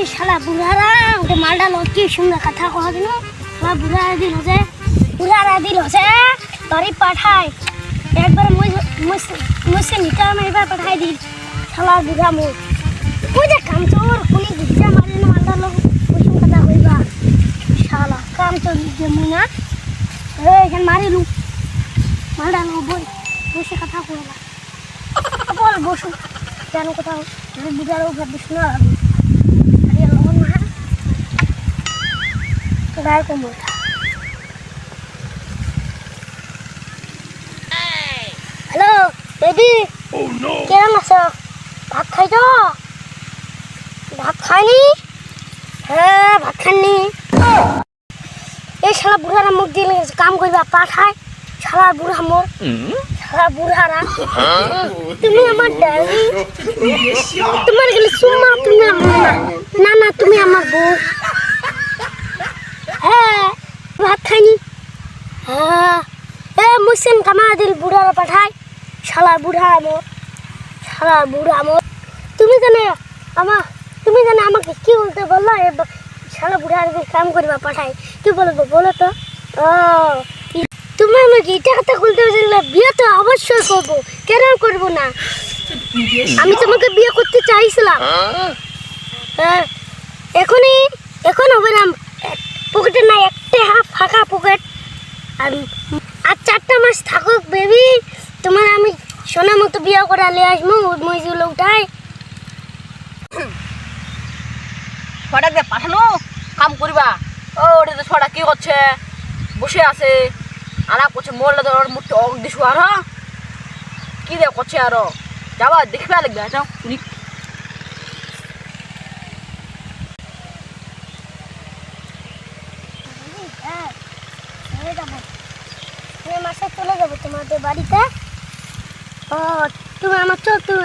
এই শালা বুড়ারা ওটা মালটা কি সুন্দর কথা কহা দিন শালা বুড়ারা দিল হচ্ছে বুড়ারা দিল হচ্ছে বাড়ি পাঠায়। একবার মুসে নিটা মারিবার পাঠাই দিল শালা বুড়া মোর ওই যে কাম চোর কোনি দিচ্ছে মারি না মালটা লোক কুসুম কথা হইবা শালা কাম চোর দিচ্ছে মুই না। এখানে মারিলু মালটা লোক বই বসে কথা কইবা। বল বসু কেন কোথাও বুঝারও ভাবিস না। গায়ে কোমর হ্যালো বেবি কেমন আছো ভাত খাই খাইছ ভাত খাইনি হ্যাঁ ভাত খাইনি এই শালা বুড়ারা মুখ দিয়ে লেগেছে কাম করবা পাঠায় শালা বুড়া মোর শালা বুড়ারা তুমি আমার ডার্লিং তোমার গেলে সুমা তুমি আমার না না তুমি আমার বউ হ্যাঁ ভাত খাইনি হ্যাঁ এ মুসিন কামা দিল বুড়ারা পাঠায়। শালা বুড়া মোর শালা বুড়া মোর তুমি জানে আমা তুমি জানে আমাকে কি বলতে বলল? শালা বুড়ার কাম করবা পাঠায়। কি বলব বলো তো? ও তুমি আমাকে এটা কথা বলতে বলছিলে বিয়ে তো অবশ্যই করব। কেন করব না? আমি তোমাকে বিয়ে করতে চাইছিলাম। হ্যাঁ, এখনই এখন হবে না পকেটে না একটা হাফ ফাঁকা পকেট আর আর চারটা মাস থাকুক বেবি তোমার আমি সোনা মতো বিয়ে করে নিয়ে আসব মজুল উঠাই ছটা দিয়ে পাঠানো কাম করিবা ও ওটা তো ছটা কি করছে বসে আছে আলাপ করছে মোরলে ওর মুখটা অগ দিছু আর কি দিয়ে করছে আর যাবা দেখবে লাগবে যাও শুনি হ্যাঁ চলে মাসে চলে যাব তোমাদের বাড়িতে? ও তুমি আমার চোখ তুমি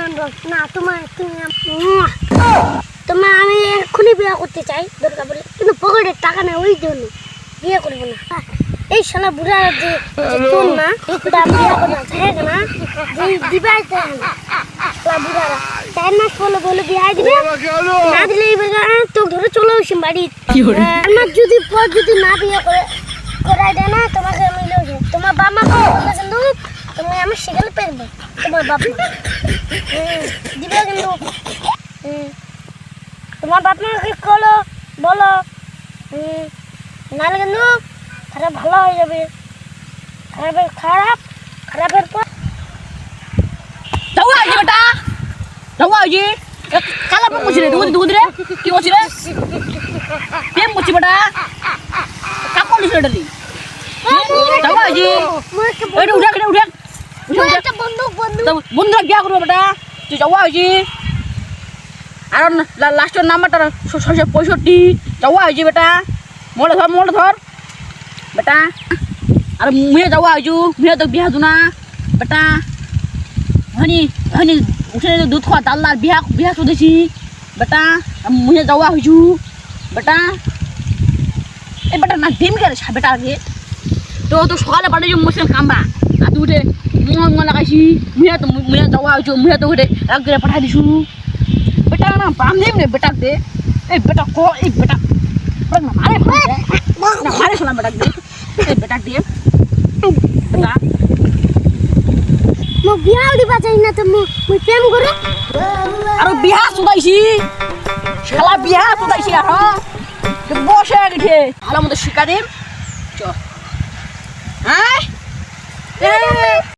না তোমার তুমি তোমার আমি এক্ষুনি বিয়ে করতে চাই দরকার বলে। কিন্তু পকেটের টাকা নেই ওই জন্য বিয়ে করব না। এই শালা বুড়া যে না ওটা বিয়ে করব না। থাকে না যে দিবাই না। শালা বুড়ারা চার মাস বলে বলে বিয়ে দিবে। না দিলে তো ধরে চলে আসি বাড়ি। আমার যদি পর যদি না বিয়ে করে করাই দেয় না তোমাকে আমি লোক তোমার বাবা বলবে কিন্তু তুমি আমি সেখানে পেরবো। তোমার মা হুম, দিবে কিন্তু। তোমার বাপ মাকে বলো। বলো নাহলে কিন্তু খারাপ ভালো হয়ে যাবে। খারাপের খারাপ খারাপের পর যাও আজি বেটা। রে দুধ দুধ রে। কি করছি রে? প্রেম করছি বেটা? কাপ করছিস রে রে যাও আজি এটা উঠে এটা বন্দুক বন্ধুরা বিয়া করব বেটা। তুই যাওয়া হয়েছি। আর লাস্টের নাম্বারটা ছশো পঁয়ষট্টি। যাওয়া হয়েছি বেটা। মোড়ে ধর মোড়ে ধর। বেটা। আর মুহে যাওয়া হয়েছু। মুহে তো বিয়া দুনা বেটা। হনি হনি উঠে দুধ খাওয়া দাল্লার বিয়া বিয়া চলেছি বেটা। মুহে যাওয়া হয়েছু। বেটা। এই বেটা না ডিম কে বেটা আগে। তো তো সকালে বাড়ি যে মুসলিম কামবা আর তুই উঠে মুহ মুহ লাগাইছি মুহে তো মুহে যাওয়া হয়েছু মুহে তো উঠে রাগ করে পাঠাই দিছু বেটা না বান্ধে রে বেটা দে এই বেটা কো এই বেটা বেটা না মারে ফেলে না মারে ফেলা বেটা দে এই বেটা দে বেটা মো বিয়াও দিবা চাই না তো মো মুই প্রেম করে আর বিয়া সুদাইছি শালা বিয়া সুদাইছি আর বসে গেছে ভালো মতো শিকা দিম চ 啊耶